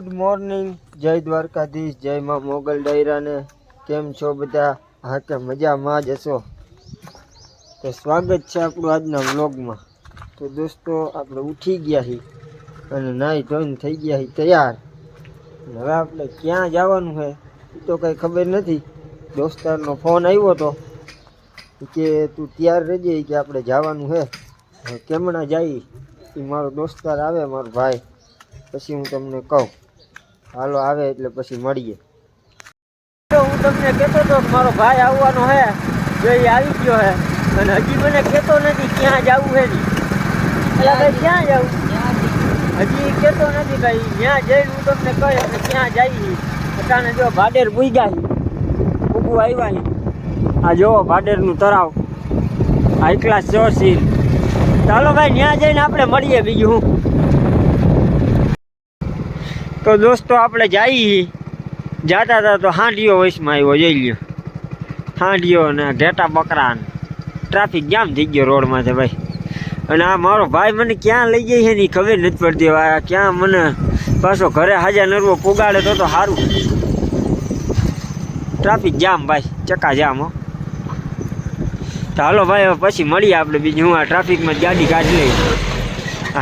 Good morning જય દ્વારકાધીશ, જય માં મોગલ ડાયરાને. કેમ છો બધા? હા કે મજામાં જ હશો. તો સ્વાગત છે આપણું આજના વ્લોગમાં. તો દોસ્તો, આપણે ઉઠી ગયા છીએ અને નાહી ધોઈને થઈ ગયા છીએ તૈયાર. હવે આપણે ક્યાં જવાનું છે એ તો કંઈ ખબર નથી. દોસ્તારનો ફોન આવ્યો હતો કે તું તૈયાર રહેજે કે આપણે જવાનું છે કેમણા જઈ એ મારો દોસ્તાર આવે, મારો ભાઈ. પછી હું તમને કહું. હાલો, આવે એટલે પછી મળીએ. હું તમને કહેતો હતો મારો ભાઈ આવવાનો હે, જો એ આવી ગયો હે, અને હજી મને કહેતો નથી ક્યાં જવું હે ની એટલે ભાઈ, ક્યાં જવું? હજી કહેતો નથી ભાઈ ક્યાં જઈને હું તમને કહી અને ક્યાં જઈ અટાણે જો ભાડેર પૂગ્યા ઉભું આવ્યા આ જો ભાડેરનું તરાવ. હાઈ ક્લાસ ચોસી ચાલો ભાઈ ત્યાં જઈને આપણે મળીએ બીજું હું. તો દોસ્તો આપણે જઈએ. જાતા હતા તો હાંડિયો વયસમાં આવ્યો, જોઈ લ્યો. હાંડિયો ને ઘેટા બકરા ટ્રાફિક જામ થઈ ગયો રોડમાં છે ભાઈ. અને આ મારો ભાઈ મને ક્યાં લઈ જાય છે ને ખબર નથી પડતી. આ ક્યાં મને પાછો ઘરે હાજર નરવો પુગાડે તો તો સારું ટ્રાફિક જામ ભાઈ, ચક્કા જામ હો. તો હાલો ભાઈ, હવે પછી મળીએ આપણે બીજું. હું આ ટ્રાફિકમાં ગાડી કાઢી લઈ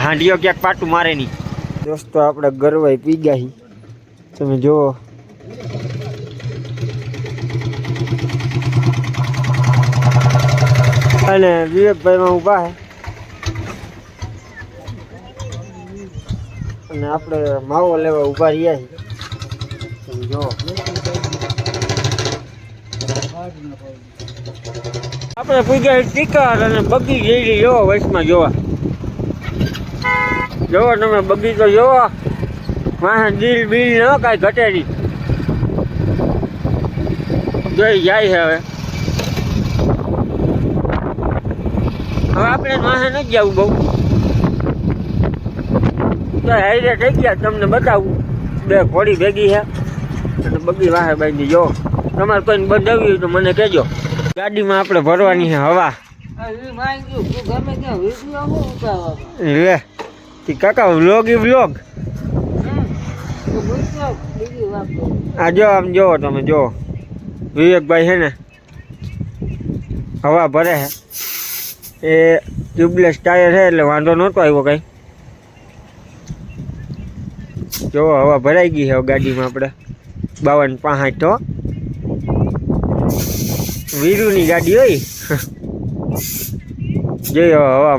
હાંડિયો ક્યાંક પાટું મારે નહીં. દોસ્તો આપણે ગરવાઈ પી ગયા તમે જુઓ. અને વિવેકભાઈમાં ઊભા છે અને આપણે માવો લેવા ઊભા રહ્યા છીએ જુઓ. આપણે પૂજા ટીકર અને બગી જઈ જોવો વચમાં જોવા. જોવો તમે બગીચો જોવો માણસ દિલ બિલ ન કાંઈ ઘટે નહીં. જોઈ જાય છે હવે. હવે આપણે માણસ નથી જવું બહુ. તો હાઈરે થઈ ગયા તમને બતાવું. બે ઘોડી ભેગી છે. અને બગી વાહે બાંધી જો. તમારે કોઈને બંધાવી હોય તો મને કહેજો. ગાડીમાં આપણે ભરવાની છે હવા. લે. કાકા વ્લોગ ઈ વ્લોગ આ જો આમ જોવો તમે જો વિવેકભાઈ છે ને, હવા ભરે છે. એ ટ્યુબલેસ ટાયર છે એટલે વાંધો નહોતો આવ્યો કંઈ. જો હવા ભરાઈ ગઈ છે ગાડીમાં આપણે. બાવન પાંસઠ તો વીરુની ગાડી હોય. જોઈએ હવા હવા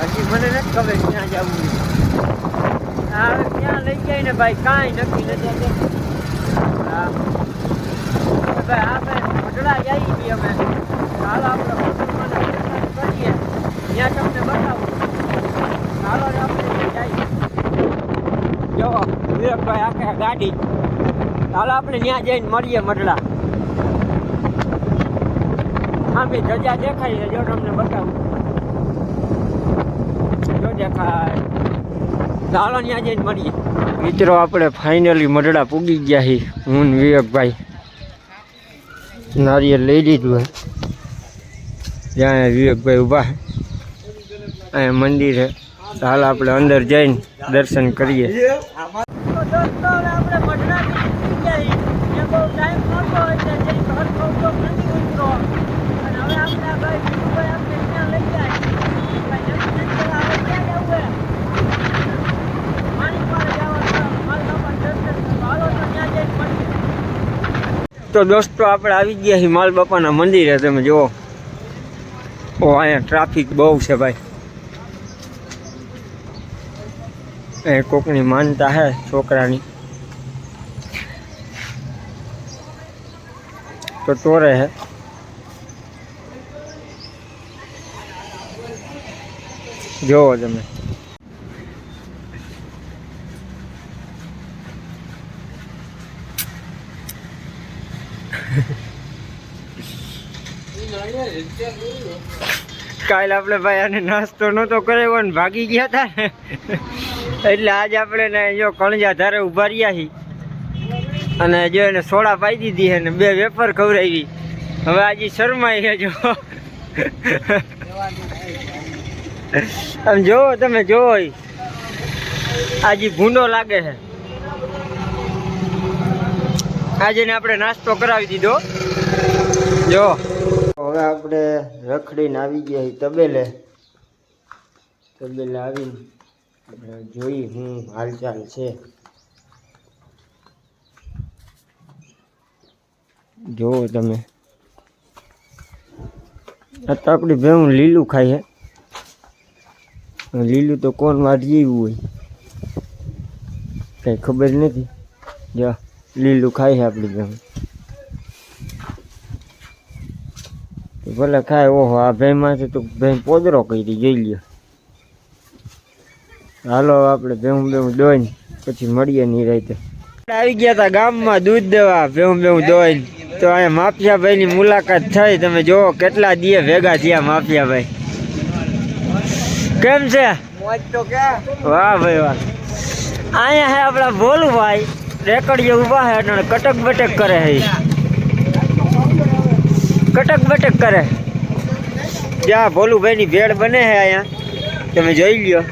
હજી મને નથી ખબર ક્યાં જવું હા ક્યાં લઈ જાય ને ભાઈ, કાંઈ નક્કી નથી હા. ભાઈ આપણે ભટડા જઈએ છીએ અમે. હાલો કરીએ. ત્યાં તમને બતાવું. હાલો આપણે જઈએ. જો ગાડી. હાલો, આપણે ત્યાં જઈને મળીએ મઢડા હા જજા દેખાય જો તમને બતાવું. જો દેખાય. મિત્રો, આપણે ફાઇનલી મરડા પૂગી ગયા છે હું વિવેકભાઈ. નારિયેળ લઈ લીધું ત્યાં વિવેકભાઈ ઊભા અહીંયા મંદિર છે હાલ આપણે અંદર જઈને દર્શન કરીએ. તો દોસ્તો આપણે આવી ગયા છીએ માલ બાપાના મંદિરે, તમે જુઓ. ઓ, અહીંયા ટ્રાફિક બહુ છે ભાઈ. એ કોકની માનતા હે છોકરાની. તો તોરે હે. જોવો તમે. કાલ આપણે ભાઈ આને નાસ્તો નહોતો કરાવ્યો ને ભાગી ગયા હતા એટલે આજ આપણે ને જો કણજા ધારે ઊભા રહ્યા છીએ અને જો એને સોડા પાઈ દીધી છે ને બે વેફર ખવડાવી. હવે આજે શરમાઈ ગયા જો. આમ જોવો તમે જોવો આજે ભૂંડો લાગે છે આજે આપણે નાસ્તો કરાવી દીધો. જો. હવે આપણે રખડીને આવી ગયા તબેલે. તબેલે આવીને આપણે જોઈ હું હાલચાલ છે. જોવો તમે. આ તો આપણી ભેવું લીલું છે લીલું તો કોણ મારી જેવું હોય. કંઈ ખબર નથી. જો, લીલું છે આપણી ભેહું. ભલે ખાય ઓહો આ ભેંમાંથી તો ભેં પોદરો કરી જોઈ લ્યો. હાલો આપણે ભેહું ભેહું દોઈને પછી મળીએ નહીં રાતે. આવી ગયા હતા ગામમાં દૂધ દેવા ભેહું ભેહું દોઈને. તો અહીંયા માફિયાભાઈની મુલાકાત થઈ. તમે જોવો કેટલા દીએ ભેગા થયા માફિયાભાઈ. કેમ છે? વાહ ભાઈ વાહ. અહીંયા હે આપણા ભોલુભાઈ. રેકડીએ ઊભા હે એટલે કટક બટક કરે હે. કટક બટક કરે. જ્યાં ભોલુભાઈની ભેળ બને હે અહીંયા. તમે જોઈ લ્યો.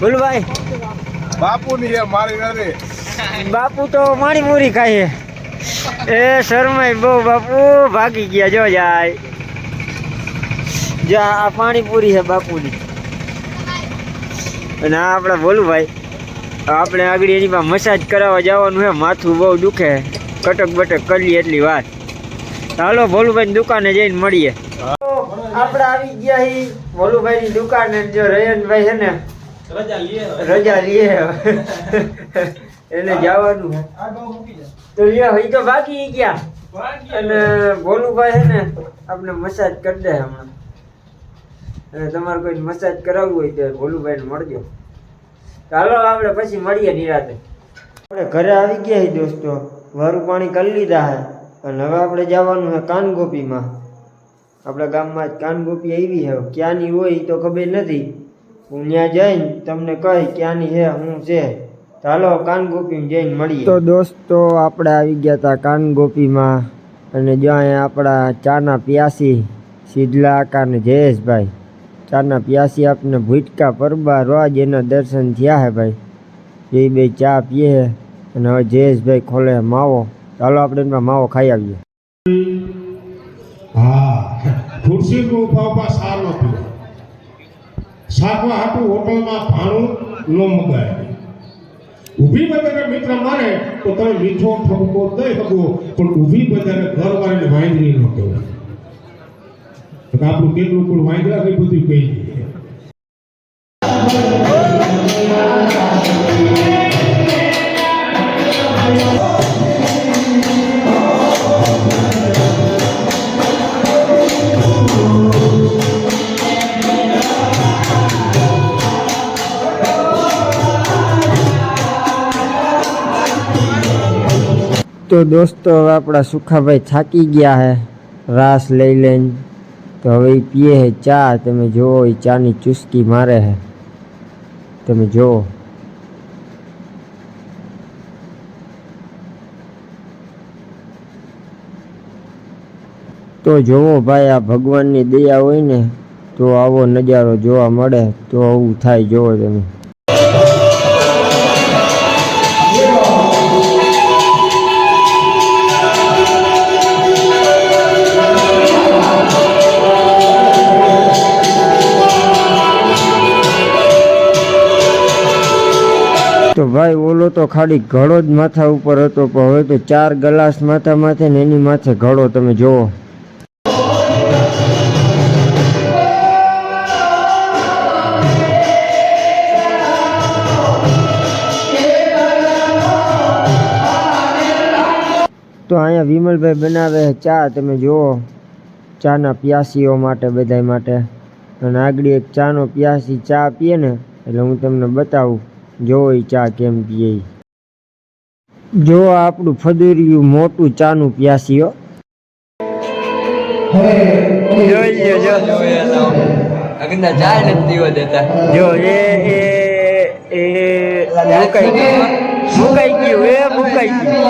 ભોલુભાઈ. બાપુની એ મારી નથી બાપુ તો મારી મૂરી ખાય એ શરમાઈ બહુ બાપુ. ભાગી ગયા જો જાય. જા આ પાણીપુરી છે બાપુની. અને આ આપણે બોલું ભાઈ આપણે આગળ એની પાસે મસાજ કરાવવા જવાનું છે માથું બહુ દુખે. કટક બટક કરી એટલી વાત હાલો ભોલુભાઈ દુકાને જઈને મળીએ. આપણે આવી ગયા હી ભોલુભાઈ ની દુકાને જો રયનભાઈ છે ને રજા લઈએ એને જવાનું તો લ્યો હઈ તો બાકી ગયા. અને ભોલુભાઈ છે ને આપણે મસાજ કરી દે હમણાં. અને તમારે કોઈ મસાજ કરાવવું હોય તો ભોલુભાઈ ને મળજો ચાલો આપણે પછી મળીએ નિરાતે. આપણે ઘરે આવી ગયા દોસ્તો. વારું પાણી કરી લીધા છે અને હવે આપણે જવાનું છે કાનગોપીમાં. આપણા ગામમાં જ કાનગોપી આવી છે. ક્યાંની હોય એ તો ખબર નથી. હું ત્યાં જઈને તમને કહી ક્યાંની છે શું છે. ચાલો કાનગોપી જઈને મળીએ. તો દોસ્તો, આપણે આવી ગયા હતા કાનગોપીમાં અને જ્યાં આપણા ચાના પ્યાસી શીદલા આકા અને જયેશભાઈ. ચાના પ્યાસી આપને ભૂટકા પરબા રોજ એના દર્શન થયા હે ભાઈ. એ બે ચા પીએ અને હવે જયેશભાઈ ખોલે માવો. ચાલો આપણે એમાં માવો ખાઈ આવીએ. હા. ખુરશી નું ઊભા ઊભા સાર ન પીવા હાટું હોટલમાં ભાણું ન મગાય. ઊભી બજારે મિત્ર મારે, તો તમે મીઠો ઠપકો દઈ શકો, પણ ઊભી બજારે ઘર વાળીને વાંદરી ન કહેવાય. આપણું કેટલું પણ વાંદરા કઈ બધું કહી દઈએ તો દોસ્તો હવે આપણા સુખાભાઈ થાકી ગયા હે. રાસ લઈ લઈને. તો હવે એ પીએ હે ચા. તમે જુઓ એ ચાની ચુસ્કી મારે હે. તમે જુઓ. તો જોવો ભાઈ, આ ભગવાનની દયા હોય ને, તો આવો નજારો જોવા મળે. તો આવું થાય જોવો તમે. તો ભાઈ, ઓલો તો ખાલી ઘડો જ માથા ઉપર હતો, પણ હવે તો ચાર ગ્લાસ માથા માથે ને એની માથે ઘડો, તમે જોવો તો અહીંયા વિમલભાઈ બનાવે ચા, તમે જુઓ. ચાના પ્યાસીઓ માટે, બધાય માટે. અને આગળ એક ચાનો પ્યાસી ચા પીએ ને, એટલે હું તમને બતાવું. એ ચા કેમ પીએ? જો આપણું ફદુરિયું મોટું ચાનું પ્યાસીઓ જોઈ જો. અગના ચા નથી દેતા. જો એ એ એ મુકાઈ ગયું મુકાઈ ગયું એ મુકાઈ ગયું.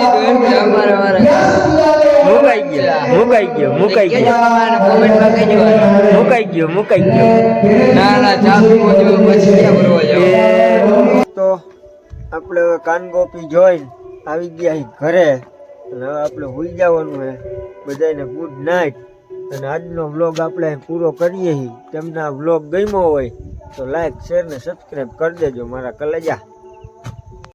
મુકાઈ ગયો મુકાઈ ગયો મુકાઈ ગયો મુકાઈ ગયો. મુકાઈ ગયો ના ના ચા કાનગોપી જોઈને આવી ગયા ઘરે. અને હવે આપણે હોઈ જવાનું છે બધાને ગુડ નાઇટ અને આજનો વ્લોગ આપણે પૂરો કરીએ તમને વ્લોગ ગમ્યો હોય તો લાઈક શેર ને સબસ્ક્રાઈબ કરી દેજો મારા કલેજા